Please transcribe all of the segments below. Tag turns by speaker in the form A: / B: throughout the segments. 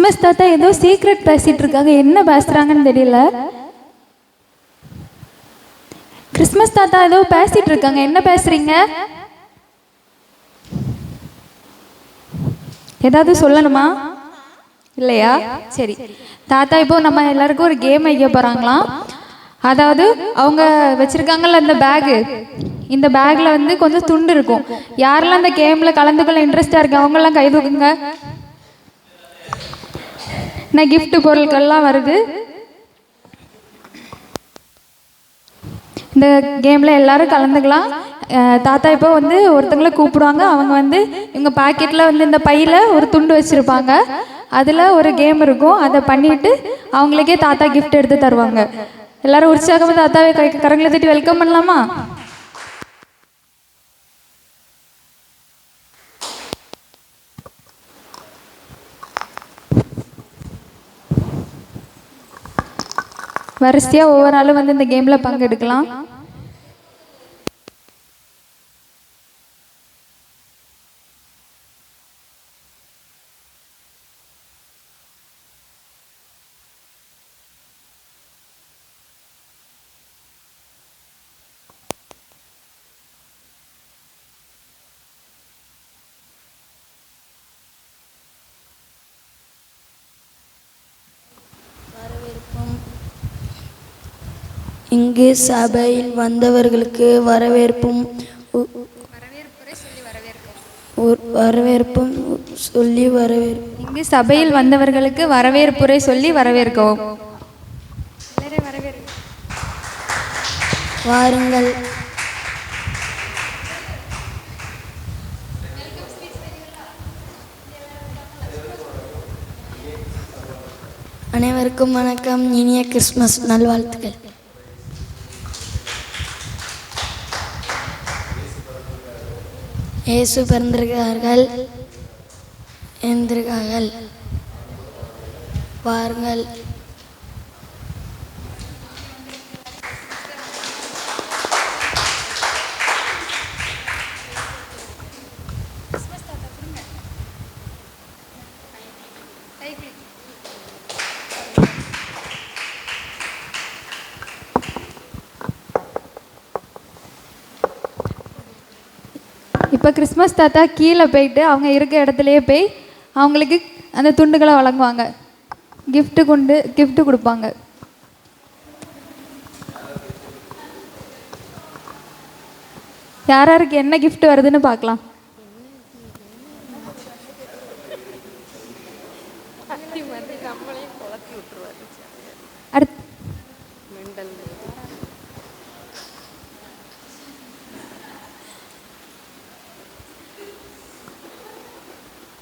A: Christmas தாத்தா ஏதோ secret பேசிட்டு இருக்காங்க. என்ன பேசுறாங்கன்னு தெரியல. கிறிஸ்மஸ் தாத்தா ஏதோ பேசிட்டு இருக்காங்க. என்ன பேசுறீங்க? ஏதாவது சொல்லணுமா? இல்லையா? சரி. தாத்தா இப்போ நம்ம எல்லாருக்கும் ஒரு கேம் வைக்க போறாங்களாம். அதாவது அவங்க வச்சிருக்காங்கல்ல அந்த பேகு இந்த பேக்ல வந்து கொஞ்சம் துண்டு இருக்கும். யாரெல்லாம் அந்த கேம்ல கலந்துக்கொள்ள இன்ட்ரெஸ்டா இருக்கு அவங்கெல்லாம் கை தூக்குங்க. நான் கிஃப்ட் பொருட்கள்லாம் வருது. இந்த கேமில் எல்லாரும் கலந்துக்கலாம். தாத்தா இப்போ வந்து ஒருத்தங்களை கூப்பிடுவாங்க. அவங்க வந்து இவங்க பாக்கெட்டில் வந்து இந்த பையில் ஒரு துண்டு வச்சுருப்பாங்க. அதில் ஒரு கேம் இருக்கும். அதை பண்ணிட்டு அவங்களுக்கே தாத்தா கிஃப்ட் எடுத்து தருவாங்க. எல்லாரும் உற்சாகமாக தாத்தாவை கை கரங்களை தட்டி வெல்கம் பண்ணலாமா? வரிசையாக ஒவ்வொரு ஆளும் வந்து இந்த கேமில் பங்கெடுக்கலாம்.
B: இங்கு சபையில் வந்தவர்களுக்கு வரவேற்பும் வரவேற்பும் சொல்லி வரவேற்பும்
A: இங்கு சபையில் வந்தவர்களுக்கு வரவேற்புரை சொல்லி வரவேற்கவும்
B: வாருங்கள். அனைவருக்கும் வணக்கம். இனிய கிறிஸ்மஸ் நல்வாழ்த்துக்கள். இயேசு பிறந்திருக்கிறார்கள் எழுந்திருக்கார்கள் வாருங்கள்.
A: இப்போ கிறிஸ்மஸ் தாத்தா கீழே போயிட்டு அவங்க இருக்க இடத்துலையே போய் அவங்களுக்கு அந்த துண்டுகளை வழங்குவாங்க. கிஃப்ட்டு கொண்டு கிஃப்ட்டு கொடுப்பாங்க. யார் யாருக்கு என்ன கிஃப்ட் வருதுன்னு பார்க்கலாம் அடுத்து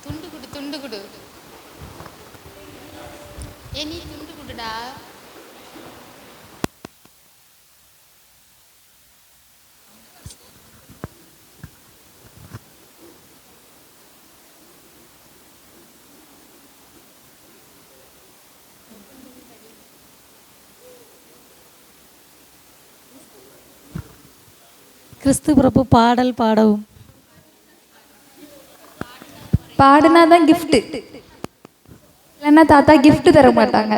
C: துண்டு குடு துண்டு குடு ஏ நீ துண்டு குடுடா
D: கிறிஸ்து பிறப்பு பாடல் பாடவும்.
A: பாடினா தான் gift. இல்லைன்னா தாத்தா கிஃப்ட் தர மாட்டாங்க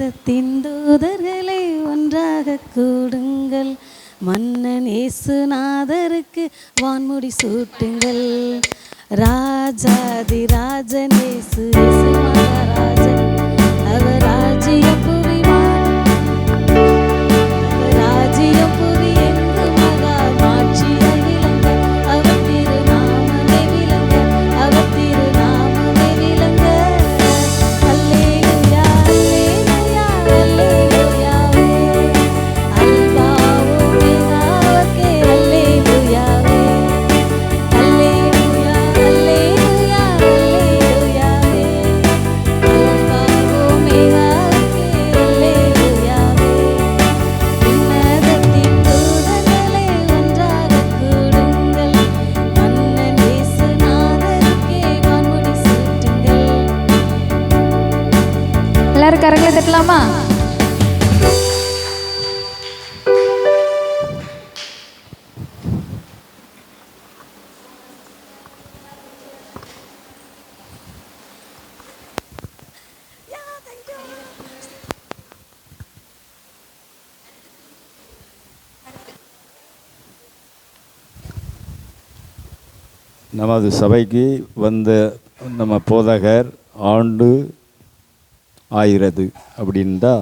D: உன்னதத்தின் தூதர்களை ஒன்றாக கூடுங்கள். மன்னன் இயேசுநாதருக்கு வான்முடி சூட்டுங்கள். ராஜாதி ராஜன் இயேசு இயேசு மகாராஜன். அவர் ராஜ்யம்
E: நமது சபைக்கு வந்த நம்ம போதகர் ஆண்டு ஆகிறது அப்படின்டா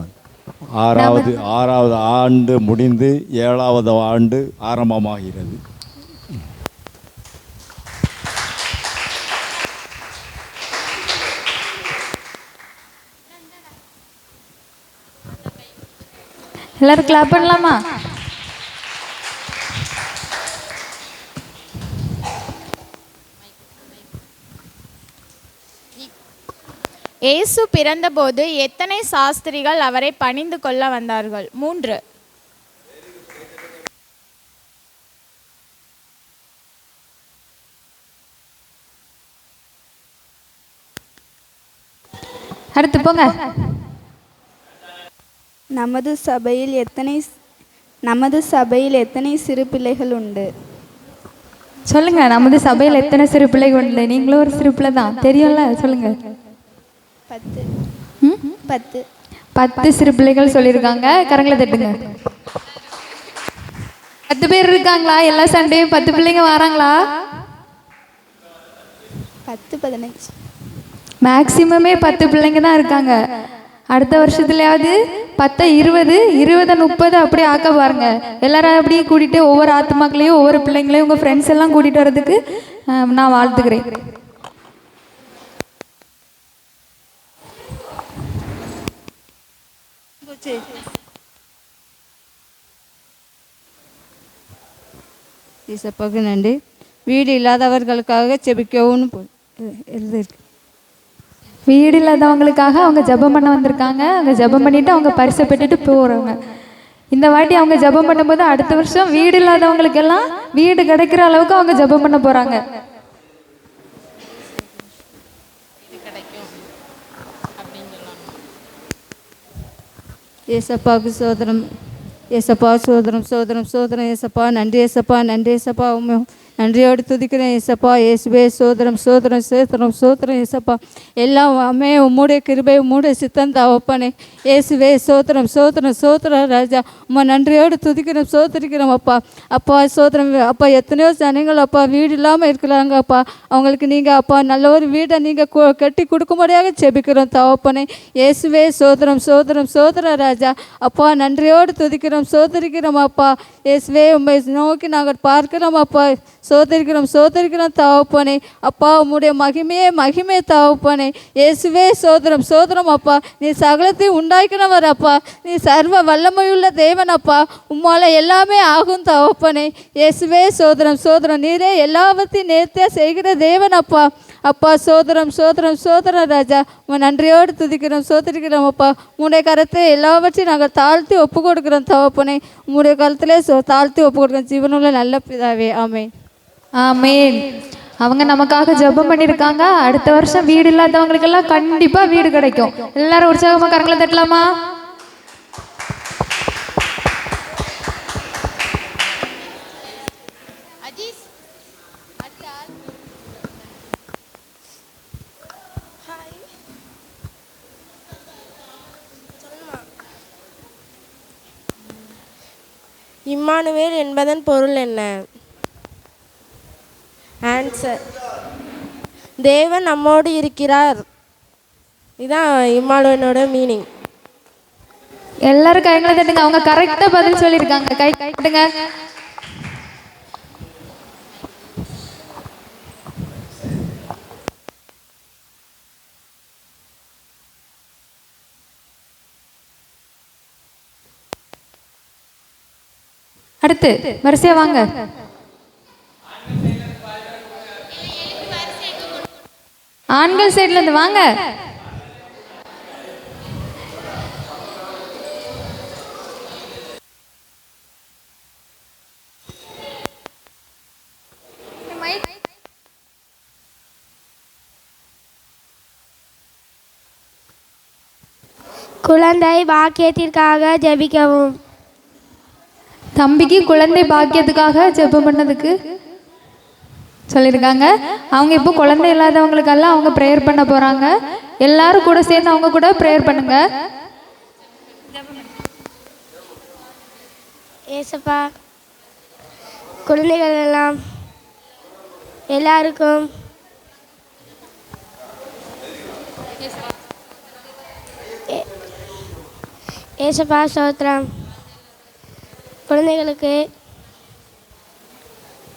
E: ஆறாவது ஆறாவது ஆண்டு முடிந்து ஏழாவது ஆண்டு ஆரம்பமாகிறது.
A: எல்லாரும் கிளாப் பண்ணலாமா?
F: இயேசு பிறந்தபோது எத்தனை சாஸ்திரிகள் அவரை பணிந்து கொள்ள வந்தார்கள்? மூன்று.
A: அடுத்து போங்க.
G: நமது சபையில் எத்தனை நமது சபையில் எத்தனை சிறு பிள்ளைகள் உண்டு?
A: சொல்லுங்க நமது சபையில் எத்தனை சிறு பிள்ளைகள் உண்டு? நீங்களும் ஒரு சிறு பிள்ளை தான். தெரியும்ல? சொல்லுங்க.
G: பத்து? பத்து.
A: பத்து சிறு பிள்ளைகள் சொல்லியிருக்காங்க. கரங்களை தட்டுங்க. பத்து பேர் இருக்காங்களா? எல்லா சண்டையும் பத்து பிள்ளைங்க வராங்களா?
G: பத்து பதினஞ்சு.
A: மேக்சிமமே பத்து பிள்ளைங்க தான் இருக்காங்க. அடுத்த வருஷத்துலயாவது பத்தை இருபது இருபதை முப்பது அப்படியே ஆக்க பாருங்க. எல்லாரும் அப்படியே கூட்டிட்டு ஒவ்வொரு ஆத்மாக்களையும் ஒவ்வொரு பிள்ளைங்களையும் உங்க ஃப்ரெண்ட்ஸ் எல்லாம் கூட்டிட்டு வர்றதுக்கு நான் வாழ்த்துக்கிறேன்.
H: இசப்பாக்கு நன்றி வீடு இல்லாதவர்களுக்காக செபிக்கவும் போ- எழுதியிருக்கு
A: வீடு இல்லாதவங்களுக்காக அவங்க ஜெபம் பண்ண வந்திருக்காங்க அவங்க ஜெபம் பண்ணிட்டு அவங்க பரிசை பெற்றுட்டு போறாங்க இந்த வாட்டி அவங்க ஜெபம் பண்ணும்போது அடுத்த வருஷம் வீடு இல்லாதவங்களுக்கெல்லாம் வீடு கிடைக்கிற அளவுக்கு அவங்க ஜெபம் பண்ண போறாங்க
H: ஏசப்பாவுக்கு சோதனம். ஏசப்பா சோதனம் சோதனம் சோதனம். ஏசப்பா நன்றி ஏசப்பா நன்றி ஏசப்பா. உண்மை நன்றியோடு துதிக்கிறேன் ஏசப்பா இயேசுவே சோதரம் சோதரம் சோதரம் சோதரம் ஏசப்பா எல்லாமே உம்முடைய கிருபை உம்முடைய சித்தம் தவப்பனே இயேசுவே சோதரம் சோதரம் சோதரம் ராஜா. உம்மா நன்றியோடு துதிக்கிறோம் சோதரிக்கிறோம் அப்பா. அப்பா சோதரம் அப்பா எத்தனையோ ஜனங்கள் அப்பா வீடு இல்லாமல் இருக்கிறாங்க அப்பா. அவங்களுக்கு நீங்கள் அப்பா நல்ல ஒரு வீடை நீங்கள் கட்டி கொடுக்கும்படியாக செபிக்கிறோம் தவப்பனே இயேசுவே சோதரம் சோதரம் சோதர ராஜா. அப்பா நன்றியோடு துதிக்கிறோம் சோதரிக்கிறோம் அப்பா. இயேசுவே உண்மை நோக்கி நாங்கள் பார்க்கிறோம் அப்பா. சோதரிக்கிறோம் சோதரிக்கிறோம் தவப்பனே. அப்பா உம்முடைய மகிமையே மகிமை தவப்பனே. இயேசுவே சோதரம் சோதரம் அப்பா. நீ சகலத்தையும் உண்டாக்கினவர் அப்பா. நீ சர்வ வல்லமையுள்ள தேவன் அப்பா. உம்மால எல்லாமே ஆகும் தவப்பனே. இயேசுவே சோதரம் சோதரம். நீரே எல்லாவற்றையும் நேர்த்தியாக செய்கிற தேவன் அப்பா. அப்பா சோதரம் சோதரம் சோதரம் ராஜா. உன் நன்றியோடு துதிக்கிறோம் சோதரிக்கிறோம் அப்பா. உன்னுடைய கரத்தை எல்லாவற்றையும் நாங்கள் தாழ்த்தி ஒப்பு கொடுக்குறோம் தவப்பனே. உன்னுடைய கருத்திலே சோ தாழ்த்தி ஒப்பு கொடுக்குறோம் ஜீவனுள்ள நல்ல பிதாவே ஆமை
A: ஆமேன். அவங்க நமக்காக ஜெபம் பண்ணியிருக்காங்க அடுத்த வருஷம் வீடு இல்லாதவங்களுக்கெல்லாம் கண்டிப்பா வீடு கிடைக்கும். எல்லாரும் உற்சாகமா கரங்களை தட்டலாமா
I: இம்மானுவேல் என்பதன் பொருள் என்ன? தேவன் நம்மோடு இருக்கிறார். இதான் இம்மானுவேலோட மீனிங்
A: எல்லாரும் கைகளை தட்டுங்க அவங்க கரெக்டா பதில் சொல்லியிருக்காங்க. கை கை தட்டுங்க அடுத்து வரிசையா வாங்க. ஆண்கள் சைடுல இருந்து வாங்க.
J: குழந்தை பாக்கியத்திற்காக ஜெபிக்கவும்.
A: தம்பிக்கு குழந்தை பாக்கியத்துக்காக ஜெபம் பண்ணதுக்கு சொல்லியிருக்காங்க. அவங்க இப்போ குழந்தை இல்லாதவங்களுக்கெல்லாம் அவங்க ப்ரேயர் பண்ண போகிறாங்க எல்லாரும் கூட சேர்ந்து அவங்க கூட ப்ரேயர் பண்ணுங்க.
J: ஏசப்பா குழந்தைகள் எல்லாம் எல்லாருக்கும் ஏ- ஏசப்பா ஸ்தோத்திரம். குழந்தைகளுக்கு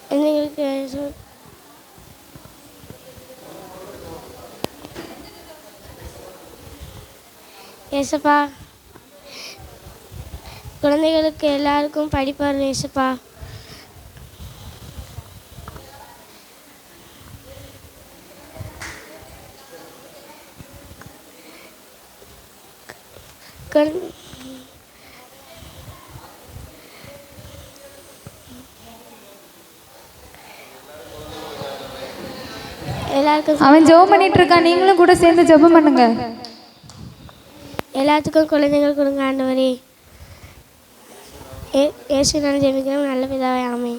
J: குழந்தைகளுக்கு ஏசப்பா. குழந்தைகளுக்கு எல்லாருக்கும் படிப்பார் ஏசப்பா. எல்லாருக்கும்
A: அவன் ஜெபம் பண்ணிட்டு இருக்கான். நீங்களும் கூட சேர்ந்து ஜெபம் பண்ணுங்க.
J: எல்லாத்துக்கும் குழந்தைகள் கொடுங்க ஆண்டவரே. ஏ ஏசு நான் ஜெபிக்கிறோம். நல்ல பிதாவே ஆமே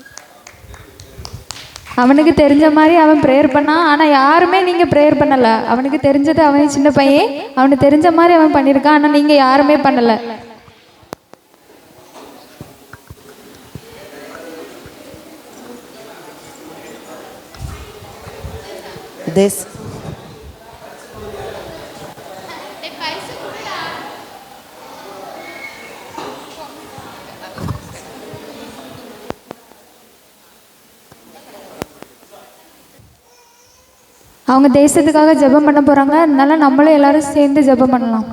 A: அவனுக்கு தெரிஞ்ச மாதிரி அவன் ப்ரேயர் பண்ணான் ஆனால் யாருமே நீங்கள் ப்ரேயர் பண்ணலை. அவனுக்கு தெரிஞ்சது அவன் சின்ன பையன். அவனுக்கு தெரிஞ்ச மாதிரி அவன் பண்ணியிருக்கான் ஆனால் நீங்கள் யாருமே பண்ணலை.
K: This
A: அவங்க தேசத்துக்காக ஜெபம் பண்ண போகிறாங்க அதனால நம்மளும் எல்லாரும் சேர்ந்து ஜெபம் பண்ணலாம்.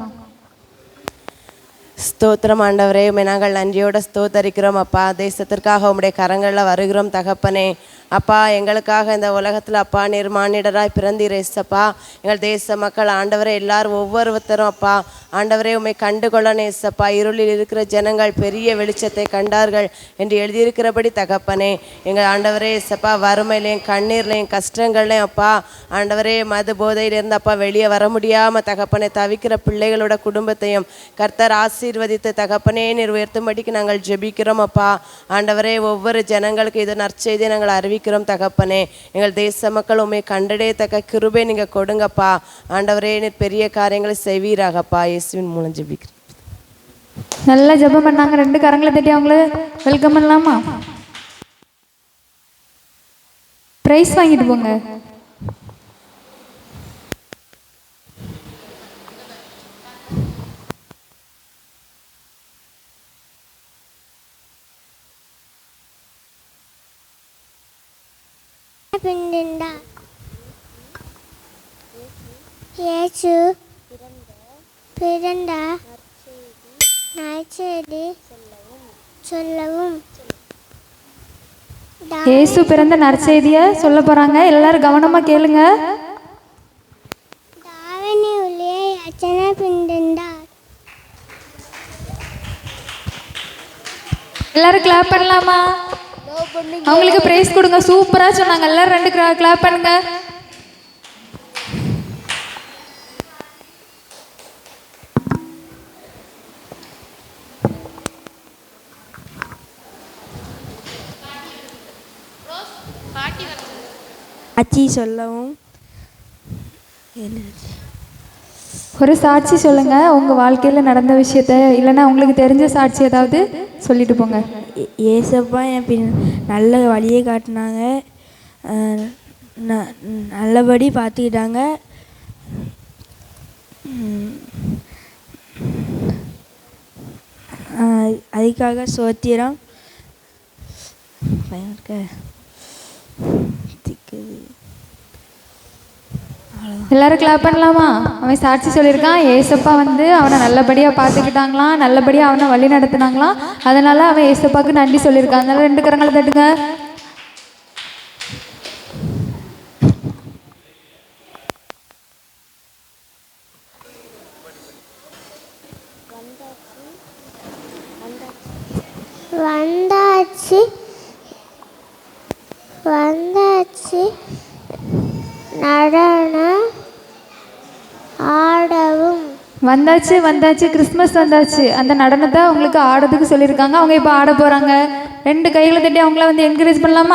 K: ஸ்தோத்திரம் ஆண்டவரே உம்மை நாங்கள் நன்றியோட ஸ்தோத்தரிக்கிறோம். அப்பா தேசத்திற்காக உம்முடைய கரங்களில் வருகிறோம் தகப்பனே. அப்பா எங்களுக்காக இந்த உலகத்தில் அப்பா நிர்மானிடராய் பிறந்தீரேசப்பா எங்கள் தேச மக்கள் ஆண்டவரே எல்லாரும் ஒவ்வொருத்தரும் அப்பா. ஆண்டவரே உம்மை கண்டு கொள்ளனேசப்பா இருளில் இருக்கிற ஜனங்கள் பெரிய வெளிச்சத்தை கண்டார்கள் என்று எழுதியிருக்கிறபடி தகப்பனே. எங்கள் ஆண்டவரே சப்பா வறுமையிலையும் கண்ணீர்லையும் கஷ்டங்கள்லையும் அப்பா. ஆண்டவரே மது போதையிலிருந்து அப்பா வெளியே வர முடியாமல் தகப்பனை தவிக்கிற பிள்ளைகளோட குடும்பத்தையும் கர்த்தர் ஆசீர்வதித்து தகப்பனே நீர் உயர்த்தும்படிக்கு நாங்கள் ஜெபிக்கிறோம் அப்பா. ஆண்டவரே ஒவ்வொரு ஜனங்களுக்கு இது நற்செய்தியை நாங்கள் அறிவிக்கிறோம் தகப்பனே. எங்கள் தேச மக்கள் உண்மை கண்டடையத்தக்க கிருபை நீங்கள் கொடுங்கப்பா. ஆண்டவரே நீர் பெரிய காரியங்களை செய்வீராகப்பா. இயேசுவின் மூலம் ஜெபிக்கிறேன்
A: நல்லா ஜெபம் பண்ணாங்க ரெண்டு கரங்களை தட்டி அவங்கள வெல்கம் பண்ணலாமா? ப்ரைஸ் வாங்கிட்டு போங்க.
J: பிண்டா இயேசு பிறந்தா நற்செய்தி சொல்லவும்.
A: இயேசு பிறந்த நற்செய்தியை சொல்ல போகிறாங்க எல்லாரும் கவனமாக கேளுங்க.
J: தாவணி உள்ளே அச்சனை பிண்டா
A: எல்லாரும் கிளாப் பண்ணலாமா? அவங்களுக்கு பிரைஸ் கொடுங்க. சூப்பரா சொன்னாங்க. எல்லாரும் ரெண்டு கிளாப் பண்ணுங்க.
B: அச்சி சொல்லவும்.
A: ஒரு சாட்சி சொல்லுங்க. உங்க வாழ்க்கையில நடந்த விஷயத்த இல்லைன்னா உங்களுக்கு தெரிஞ்ச சாட்சி ஏதாவது சொல்லிட்டு போங்க.
B: ஏசப்பா என் பின் நல்ல வழியை காட்டினாங்க. ந- நல்லபடி பார்த்துக்கிட்டாங்க. அதுக்காக சோத்திரம். பயன் இருக்க திக்குது.
A: எல்லாரும் கிளாப் பண்ணலாமா? அவன் சாட்சி சொல்லியிருக்கான். ஏசப்பா வந்து அவனை நல்லபடியா பார்த்துக்கிட்டாங்களாம். நல்லபடியா அவனை வழி நடத்துனாங்களாம். அதனால அவன் ஏசப்பாவுக்கு நன்றி சொல்லியிருக்கான். அதனால ரெண்டு கரங்களை தட்டுங்க
J: வந்தாச்சு வந்தாச்சு நடன ஆடவும்
A: வந்தாச்சு வந்தாச்சு கிறிஸ்மஸ் வந்தாச்சு. அந்த நடனத்தை அவங்களுக்கு ஆடுறதுக்கு சொல்லியிருக்காங்க. அவங்க இப்போ ஆட போகிறாங்க ரெண்டு கைகளை தட்டி அவங்கள வந்து என்கரேஜ் பண்ணலாமா?